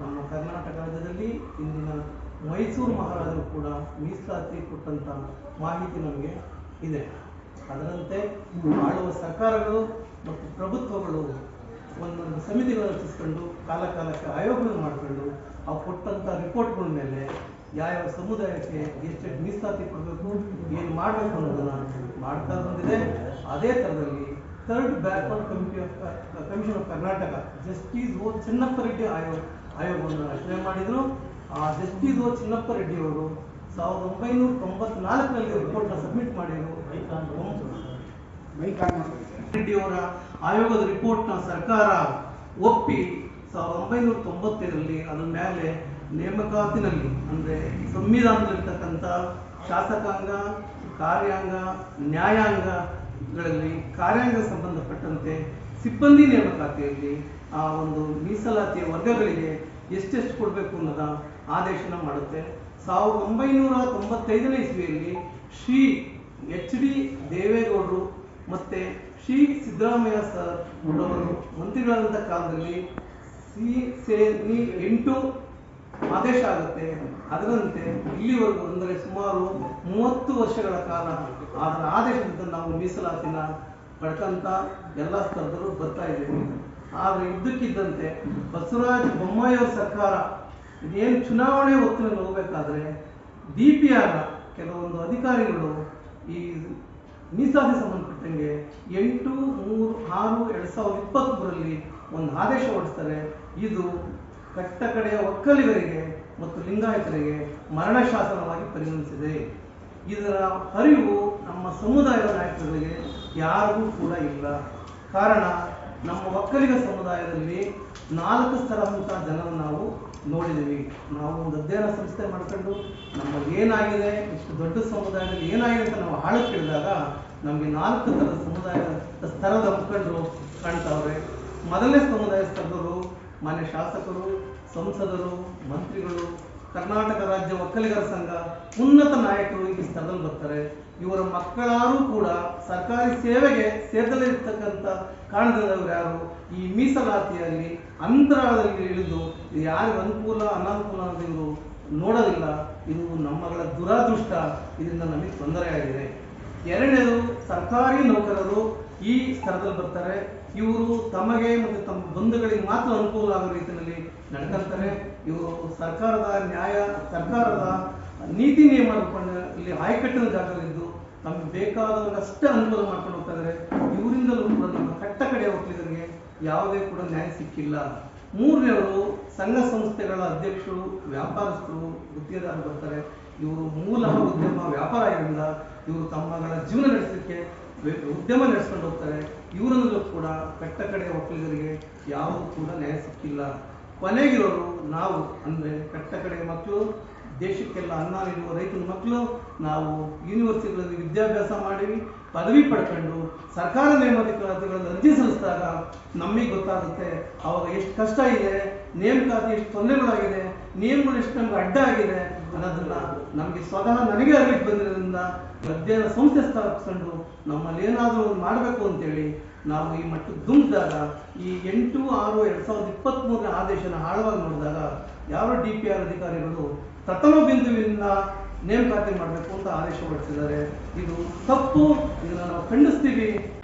ನಮ್ಮ ಕರ್ನಾಟಕ ರಾಜ್ಯದಲ್ಲಿ ಇಂದಿನ ಮೈಸೂರು ಮಹಾರಾಜರು ಕೂಡ ಮೀಸಲಾತಿ ಕೊಟ್ಟಂತ ಮಾಹಿತಿ ನಮಗೆ ಇದೆ. ಅದರಂತೆ ಆಳುವ ಸರ್ಕಾರಗಳು ಮತ್ತು ಪ್ರಭುತ್ವಗಳು ಒಂದೊಂದು ಸಮಿತಿಗಳನ್ನು ರಚಿಸ್ಕೊಂಡು ಕಾಲ ಕಾಲಕ್ಕೆ ಆಯೋಗಗಳನ್ನು ಮಾಡಿಕೊಂಡು ಆ ಕೊಟ್ಟಂತ ರಿಪೋರ್ಟ್ಗಳ ಮೇಲೆ ಯಾವ ಸಮುದಾಯಕ್ಕೆ ಎಷ್ಟು ಮೀಸಲಾತಿ ಕೊಡಬೇಕು, ಏನು ಮಾಡಬೇಕು ಅನ್ನೋದನ್ನು ಮಾಡ್ತಾ ಬಂದಿದೆ. ಅದೇ ಥರದಲ್ಲಿ third backward committee of commission of Karnataka justice O Chinnappa Reddy ಆಯೋಗ ಆಯೋಗವನ್ನು ರಚನೆ ಮಾಡಿದ್ರು. ಆ ಜಸ್ಟಿಸ್ ಓ ಚಿನ್ನಪ್ಪ ರೆಡ್ಡಿ ಅವರು ಸಾವಿರದ ಒಂಬೈನೂರ ತೊಂಬತ್ನಾಲ್ಕರಲ್ಲಿ ರಿಪೋರ್ಟ್ನ ಸಬ್ಮಿಟ್ ಮಾಡಿದ್ರು. ರೆಡ್ಡಿ ಅವರ ಆಯೋಗದ ರಿಪೋರ್ಟ್ನ ಸರ್ಕಾರ ಒಪ್ಪಿ ಸಾವಿರದ ಒಂಬೈನೂರ ತೊಂಬತ್ತೈದರಲ್ಲಿ ಅದರ ಮೇಲೆ ನೇಮಕಾತಿನಲ್ಲಿ, ಅಂದರೆ ಸಂವಿಧಾನದಲ್ಲಿರ್ತಕ್ಕಂಥ ಶಾಸಕಾಂಗ, ಕಾರ್ಯಾಂಗ ನ್ಯಾಯಾಂಗಗಳಲ್ಲಿ ಕಾರ್ಯಾಂಗ ಸಂಬಂಧಪಟ್ಟಂತೆ ಸಿಬ್ಬಂದಿ ನೇಮಕಾತಿಯಲ್ಲಿ ಆ ಒಂದು ಮೀಸಲಾತಿಯ ವರ್ಗಗಳಿಗೆ ಎಷ್ಟೆಷ್ಟು ಕೊಡಬೇಕು ಅನ್ನೋದ ಆದೇಶನ ಮಾಡುತ್ತೆ. ಸಾವಿರದ ಒಂಬೈನೂರ ತೊಂಬತ್ತೈದನೇ ಇಸ್ವಿಯಲ್ಲಿ ಶ್ರೀ ಎಚ್ ಡಿ ದೇವೇಗೌಡರು ಮತ್ತೆ ಶ್ರೀ ಸಿದ್ದರಾಮಯ್ಯ ಸರ್ ಅವರು ಮಂತ್ರಿಗಳಾದಂಥ ಕಾಲದಲ್ಲಿ ಸಿ ಸೇರಿ ಎಂಟು ಆದೇಶ ಆಗುತ್ತೆ, ಅದರಂತೆ ಇಲ್ಲಿವರೆಗೂ ಅಂದರೆ ಸುಮಾರು ಮೂವತ್ತು ವರ್ಷಗಳ ಕಾಲ ಅದರ ಆದೇಶದಿಂದ ನಾವು ಮೀಸಲಾತಿನ ಪಡ್ಕಂತ ಎಲ್ಲ ಸ್ಥಳದಲ್ಲೂ ಬರ್ತಾ ಇದ್ದೇವೆ. ಆದರೆ ಇದ್ದಕ್ಕಿದ್ದಂತೆ ಬಸವರಾಜ ಬೊಮ್ಮಾಯಿಯವರ ಸರ್ಕಾರ ಏನು ಚುನಾವಣೆ ಹೊತ್ತಿನಲ್ಲಿ ಹೋಗ್ಬೇಕಾದ್ರೆ ಡಿ ಪಿ ಆರ್ ಕೆಲವೊಂದು ಅಧಿಕಾರಿಗಳು ಈ ಮೀಸಲಾತಿ ಸಂಬಂಧಪಟ್ಟಂಗೆ ಎಂಟು ಮೂರು ಆರು ಎರಡು ಸಾವಿರದ ಇಪ್ಪತ್ತ್ಮೂರರಲ್ಲಿ ಒಂದು ಆದೇಶ ಹೊರಡಿಸ್ತಾರೆ. ಇದು ಕಟ್ಟ ಕಡೆಯ ಒಕ್ಕಲಿಗರಿಗೆ ಮತ್ತು ಲಿಂಗಾಯತರಿಗೆ ಮರಣ ಶಾಸನವಾಗಿ ಪರಿಗಣಿಸಿದೆ ಇದರ ಅರಿವು ನಮ್ಮ ಸಮುದಾಯದ ನಾಯಕರಿಗೆ ಯಾರಿಗೂ ಕೂಡ ಇಲ್ಲ. ಕಾರಣ, ನಮ್ಮ ಒಕ್ಕಲಿಗ ಸಮುದಾಯದಲ್ಲಿ ನಾಲ್ಕು ಸ್ಥಳವಂತ ಜನರನ್ನು ನಾವು ನೋಡಿದ್ದೀವಿ. ನಾವು ಒಂದು ಅಧ್ಯಯನ ಸಂಸ್ಥೆ ಮಾಡ್ಕೊಂಡು ನಮ್ಮ ಏನಾಗಿದೆ, ಇಷ್ಟು ದೊಡ್ಡ ಸಮುದಾಯದಲ್ಲಿ ಏನಾಗಿದೆ ಅಂತ ನಾವು ಹಾಳು ಕೇಳಿದಾಗ ನಮಗೆ ನಾಲ್ಕು ಥರದ ಸಮುದಾಯದ ಸ್ಥಳದ ಮುಖಂಡರು ಕಾಣ್ತಾವ್ರೆ. ಮೊದಲನೇ ಸಮುದಾಯ ಸ್ತರದವರು ಮಾನ್ಯ ಶಾಸಕರು, ಸಂಸದರು, ಮಂತ್ರಿಗಳು, ಕರ್ನಾಟಕ ರಾಜ್ಯ ಒಕ್ಕಲಿಗರ ಸಂಘ, ಉನ್ನತ ನಾಯಕರು ಈ ಸ್ಥಳದಲ್ಲಿ ಬರ್ತಾರೆ. ಇವರ ಮಕ್ಕಳಾರೂ ಕೂಡ ಸರ್ಕಾರಿ ಸೇವೆಗೆ ಸೇರ್ತಲೇ ಇರ್ತಕ್ಕಂಥ ಕಾರಣದವರು ಯಾರು? ಈ ಮೀಸಲಾತಿಯಲ್ಲಿ ಅಂತರಾಳದಲ್ಲಿ ಇಳಿದು ಯಾರು ಅನುಕೂಲ, ಅನಾನುಕೂಲ ಅಂತ ಇವರು ನೋಡೋದಿಲ್ಲ. ಇದು ನಮ್ಮಗಳ ದುರಾದೃಷ್ಟ. ಇದರಿಂದ ನಮಗೆ ತೊಂದರೆ ಆಗಿದೆ. ಎರಡನೇದು, ಸರ್ಕಾರಿ ನೌಕರರು ಈ ಸ್ಥಳದಲ್ಲಿ ಬರ್ತಾರೆ. ಇವರು ತಮಗೆ ಮತ್ತು ತಮ್ಮ ಬಂಧುಗಳಿಗೆ ಮಾತ್ರ ಅನುಕೂಲ ಆಗೋ ರೀತಿಯಲ್ಲಿ ನಡ್ಕೊಂತಾರೆ. ಇವರು ಸರ್ಕಾರದ ನ್ಯಾಯ, ಸರ್ಕಾರದ ನೀತಿ ನಿಯಮ ಇಲ್ಲಿ ಆಯಕಟ್ಟಿನ ಜಾಗದಲ್ಲಿದ್ದು ತಮಗೆ ಬೇಕಾದವರಷ್ಟೇ ಅನುಕೂಲ ಮಾಡ್ಕೊಂಡು ಹೋಗ್ತಾ ಇವರಿಂದಲೂ ಕೂಡ ನಮ್ಮ ಕಟ್ಟ ಕಡೆಯ ಒಕ್ಕಲಿಗರಿಗೆ ಯಾವುದೇ ಕೂಡ ನ್ಯಾಯ ಸಿಕ್ಕಿಲ್ಲ. ಮೂರನೇವರು ಸಂಘ ಸಂಸ್ಥೆಗಳ ಅಧ್ಯಕ್ಷರು, ವ್ಯಾಪಾರಸ್ಥರು, ಗುತ್ತಿಗೆದಾರರು ಬರ್ತಾರೆ. ಇವರು ಮೂಲ ಉದ್ಯಮ ವ್ಯಾಪಾರ ಆಗಿರಲಿಲ್ಲ ಇವರು ತಮ್ಮಗಳ ಜೀವನ ನಡೆಸಲಿಕ್ಕೆ ಉದ್ಯಮ ನಡೆಸ್ಕೊಂಡು ಹೋಗ್ತಾರೆ. ಇವರಲ್ಲೂ ಕೂಡ ಕಟ್ಟ ಕಡೆ ಒಕ್ಕಲಿಗರಿಗೆ ಯಾವುದೂ ಕೂಡ ನ್ಯಾಯ ಸಿಕ್ಕಿಲ್ಲ. ಕೊನೆಗಿರೋರು ನಾವು ಅಂದರೆ ಕಟ್ಟ ಕಡೆ ಮಕ್ಕಳು, ದೇಶಕ್ಕೆಲ್ಲ ಅನ್ನ ನೀಡುವ ರೈತನ ಮಕ್ಕಳು, ನಾವು ಯೂನಿವರ್ಸಿಟಿಗಳಲ್ಲಿ ವಿದ್ಯಾಭ್ಯಾಸ ಮಾಡಿವಿ. ಪದವಿ ಪಡ್ಕೊಂಡು ಸರ್ಕಾರ ನೇಮಕಾತಿಗಳಲ್ಲಿ ಅರ್ಜಿ ಸಲ್ಲಿಸಿದಾಗ ನಮಗೆ ಗೊತ್ತಾಗುತ್ತೆ ಅವಾಗ ಎಷ್ಟು ಕಷ್ಟ ಇದೆ, ನೇಮಕಾತಿ ಎಷ್ಟು ತೊಂದರೆಗಳಾಗಿದೆ ನಿಯಮಗಳು ಎಷ್ಟು ನಮ್ಗೆ ಅಡ್ಡ ಆಗಿದೆ ಅನ್ನೋದನ್ನ ನಮಗೆ ಸ್ವತಃ ನನಗೆ ಅರಿವಿಗೆ ಬಂದಿರೋದ್ರಿಂದ ಅಧ್ಯಯನ ಸಂಸ್ಥೆ ಸ್ಥಾಪಿಸ್ಕೊಂಡು ನಮ್ಮಲ್ಲಿ ಏನಾದರೂ ಒಂದು ಮಾಡಬೇಕು ಅಂತೇಳಿ ನಾವು ಈ ಮಟ್ಟಕ್ಕೆ ದುಮ್ಮಿದಾಗ ಈ ಎಂಟು, ಆರು, ಎರಡು ಸಾವಿರದ ಇಪ್ಪತ್ತ್ಮೂರನೇ ಆದೇಶನ ಆಳವಾಗಿ ನೋಡಿದಾಗ ಯಾರು ಡಿ ಪಿ ಆರ್ ಅಧಿಕಾರಿಗಳು ಪ್ರಥಮ ಬಿಂದುವಿನಿಂದ ನೇಮಕಾತಿ ಮಾಡಬೇಕು ಅಂತ ಆದೇಶ ಹೊರಡಿಸಿದ್ದಾರೆ. ಇದು ತಪ್ಪು. ಇದನ್ನು ನಾವು ಖಂಡಿಸ್ತೀವಿ.